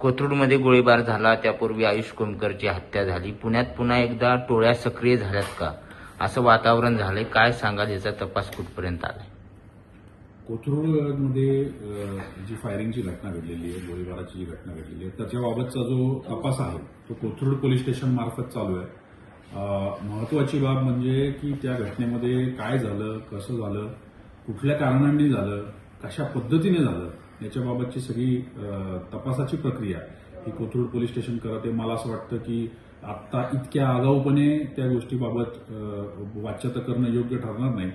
कोथरूडमध्ये गोळीबार झाला. त्यापूर्वी आयुष कोमकरची हत्या झाली. पुण्यात पुन्हा एकदा टोळ्या सक्रिय झाल्यात का? असं वातावरण झालंय. काय सांगाल? याचा तपास कुठपर्यंत आलाय? कोथरूडमध्ये जी फायरिंगची घटना घडलेली आहे गोळीबाराची जी घटना घडलेली आहे त्याच्याबाबतचा जो तपास आहे तो कोथरूड पोलीस स्टेशन मार्फत चालू आहे. महत्वाची बाब म्हणजे की त्या घटनेमध्ये काय झालं कसं झालं कुठल्या कारणांनी झालं कशा पद्धतीने झालं याच्याबाबतची सगळी तपासाची प्रक्रिया ही कोथरूड पोलीस स्टेशन करत आहे. मला असं वाटतं की आत्ता इतक्या आगाऊपणे त्या गोष्टीबाबत वाच्यत करणं योग्य ठरणार नाही.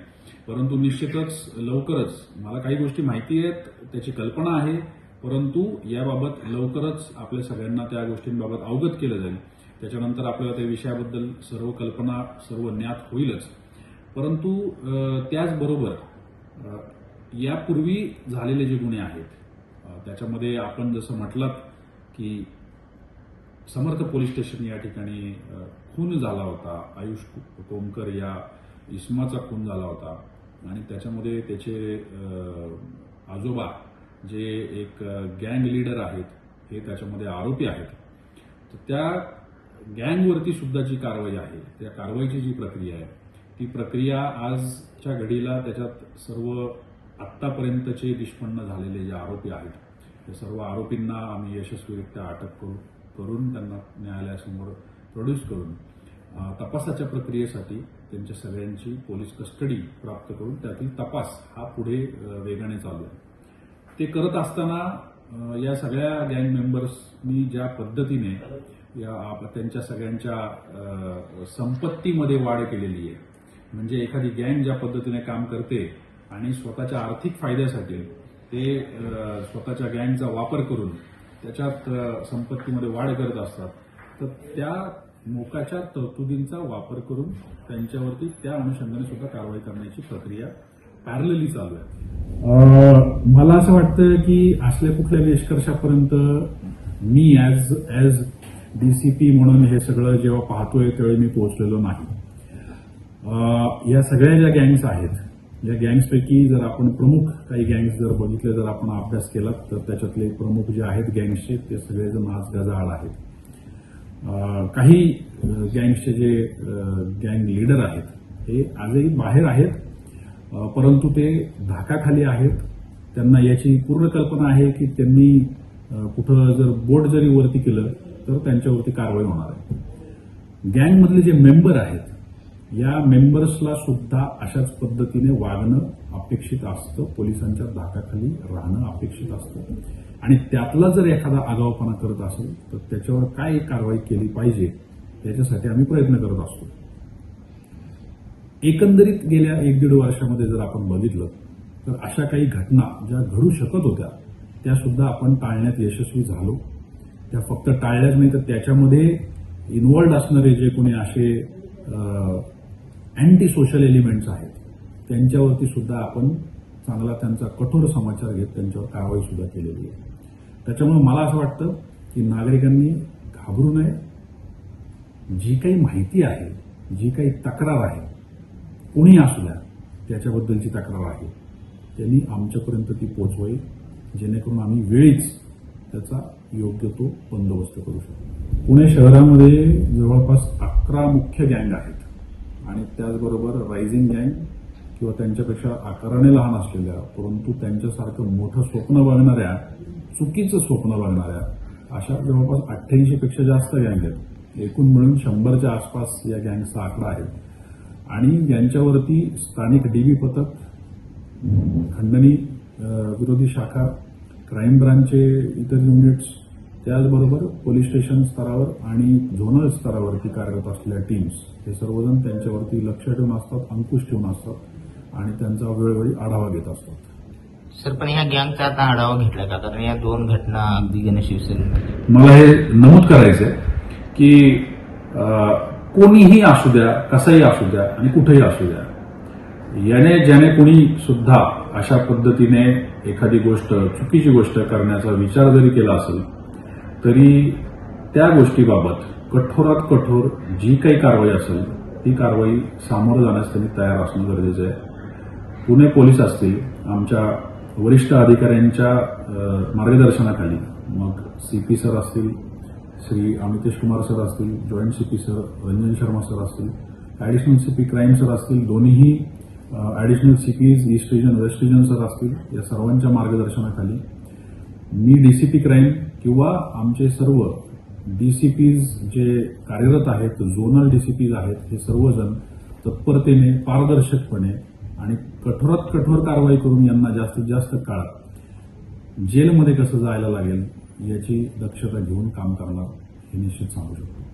परंतु निश्चितच लवकरच मला काही गोष्टी माहिती आहेत त्याची कल्पना आहे परंतु याबाबत लवकरच आपल्या सगळ्यांना त्या गोष्टींबाबत अवगत केलं जाईल. त्याच्यानंतर आपल्याला त्या विषयाबद्दल सर्व कल्पना सर्व ज्ञात होईलच. परंतु त्याचबरोबर यापूर्वी झालेले जे गुन्हे आहेत त्याच्यामध्ये आपण जसं म्हटलात की समर्थ पोलीस स्टेशन या ठिकाणी खून झाला होता. आयुष कोमकर या इस्माचा खून झाला होता. आणि त्याच्यामध्ये त्याचे आजोबा जे एक गँग लीडर आहेत हे त्याच्यामध्ये आरोपी आहेत. तर त्या गँगवरती सुद्धा जी कारवाई आहे त्या कारवाईची जी प्रक्रिया आहे ती प्रक्रिया आजच्या घडीला त्याच्यात सर्व आत्तापर्यंतचे निष्पन्न झालेले जे आरोपी आहेत त्या सर्व आरोपींना आम्ही यशस्वीरित्या अटक करू करून त्यांना न्यायालयासमोर प्रोड्यूस करून तपासाच्या प्रक्रियेसाठी त्यांच्या सगळ्यांची पोलीस कस्टडी प्राप्त करून त्यातील तपास हा पुढे वेगाने चालू आहे. ते करत असताना या सगळ्या गँग मेंबर्सनी ज्या पद्धतीने या आप- त्यांच्या सगळ्यांच्या संपत्तीमध्ये वाढ केलेली आहे म्हणजे एखादी गँग ज्या पद्धतीने काम करते आणि स्वतःच्या आर्थिक फायद्यासाठी ते स्वतःच्या गँगचा वापर करून त्याच्यात संपत्तीमध्ये वाढ करत असतात. तर त्या मोकाच्या तरतुदींचा वापर करून त्यांच्यावरती त्या अनुषंगाने सुद्धा कारवाई करण्याची प्रक्रिया पॅरलली चालू आहे. मला असं वाटतं की असल्या कुठल्या निष्कर्षापर्यंत मी ॲज ॲज डीसीपी म्हणून हे सगळं जेव्हा पाहतोय त्यावेळी मी पोहोचलेलो नाही. या सगळ्या ज्या गँग्स आहेत या गँग्सपैकी जर आपण प्रमुख काही गँग्स जर बघितले जर आपण अभ्यास केला तर त्याच्यातले प्रमुख जे आहेत गँग्सचे ते सगळेजण आज गजाआड आहेत. काही गँग्सचे जे गँग लीडर आहेत हे आजही बाहेर आहेत. परंतु ते धाकाखाली आहेत. त्यांना याची पूर्ण कल्पना आहे की त्यांनी कुठं जर बोट जरी वरती केलं तर त्यांच्यावरती कारवाई होणार आहे. गँगमधले जे मेंबर आहेत या मेंबर्सला सुद्धा अशाच पद्धतीने वागणं अपेक्षित असतं. पोलिसांच्या धाकाखाली राहणं अपेक्षित असतं. आणि त्यातला जर एखादा आगावपणा करत असेल तर त्याच्यावर काय कारवाई केली पाहिजे याच्यासाठी आम्ही प्रयत्न करत असतो. एकंदरीत गेल्या एक दीड वर्षामध्ये जर आपण बघितलं तर अशा काही घटना ज्या घडू शकत होत्या त्या सुद्धा आपण टाळण्यात यशस्वी झालो. त्या फक्त टाळल्याच नाही तर त्याच्यामध्ये इन्व्हॉल्ड असणारे जे कोणी असे अँटी सोशल एलिमेंट्स आहेत. त्यांच्यावरती सुद्धा आपण चांगला त्यांचा कठोर समाचार घेत त्यांच्यावर कारवाई सुद्धा केलेली आहे. त्याच्यामुळे मला असं वाटतं की नागरिकांनी घाबरू नये. जी काही माहिती आहे जी काही तक्रार आहे कोणी असू द्या त्याच्याबद्दलची तक्रार आहे. त्यांनी आमच्यापर्यंत ती पोचवावी जेणेकरून आम्ही वेळीच त्याचा योग्य तो बंदोबस्त करू शकतो पुणे शहरामध्ये जवळपास अकरा मुख्य गँग आहेत. आणि त्याचबरोबर रायझिंग गँग किंवा त्यांच्यापेक्षा आकाराने लहान असलेल्या परंतु त्यांच्यासारखं मोठं स्वप्न बघणाऱ्या चुकीचं स्वप्न बघणाऱ्या अशा जवळपास अठ्ठ्याऐंशी पेक्षा जास्त गँग आहेत. एकूण मिळून शंभरच्या आसपास या गँगचा आकडा आहे. आणि यांच्यावरती स्थानिक डीबी पथक खंडणी विरोधी शाखा क्राईम ब्रांचचे इतर युनिट्स त्याचबरोबर पोलीस स्टेशन स्तरावर आणि झोनल स्तरावरती कार्यरत असलेल्या टीम्स हे सर्वजण त्यांच्यावरती लक्ष ठेवून असतात अंकुश ठेवून असतात आणि त्यांचा वेळोवेळी आढावा घेत असतात. सर पण ह्या गँगचा आता आढावा घेतला का? कारण या दोन घटना अगदी गणेश मला हे नमूद करायचंय की कोणीही असू द्या कसाही असू द्या आणि कुठेही असू द्या याने ज्याने कुणी सुद्धा अशा पद्धतीने एखादी गोष्ट चुकीची गोष्ट करण्याचा विचार जरी केला असेल तरी त्या गोष्टीबाबत कठोरात कठोर जी काही कारवाई असेल ती कारवाई सामोरं जाण्यास त्यांनी तयार असणं गरजेचं आहे. पुणे पोलीस असतील आमच्या वरिष्ठ अधिकाऱ्यांच्या मार्गदर्शनाखाली मग सी पी सर असतील श्री अमितेश कुमार सर असतील joint C P sir Ranjan Sharma sir असतील additional C P crime sir असतील दोन्हीही additional C Ps east region west region sir असतील या सर्वांच्या मार्गदर्शनाखाली मी डीसीपी क्राईम किंवा आमचे सर्व डीसीपीज जे कार्यरत आहेत झोनल डीसीपीज आहेत हे सर्वजण तत्परतेने पारदर्शकपणे आणि कठोरात कठोर कारवाई करून यांना जास्तीत जास्त काळात जेलमध्ये कसं जायला लागेल याची दक्षता घेऊन काम करणार हे निश्चित सांगू शकतो.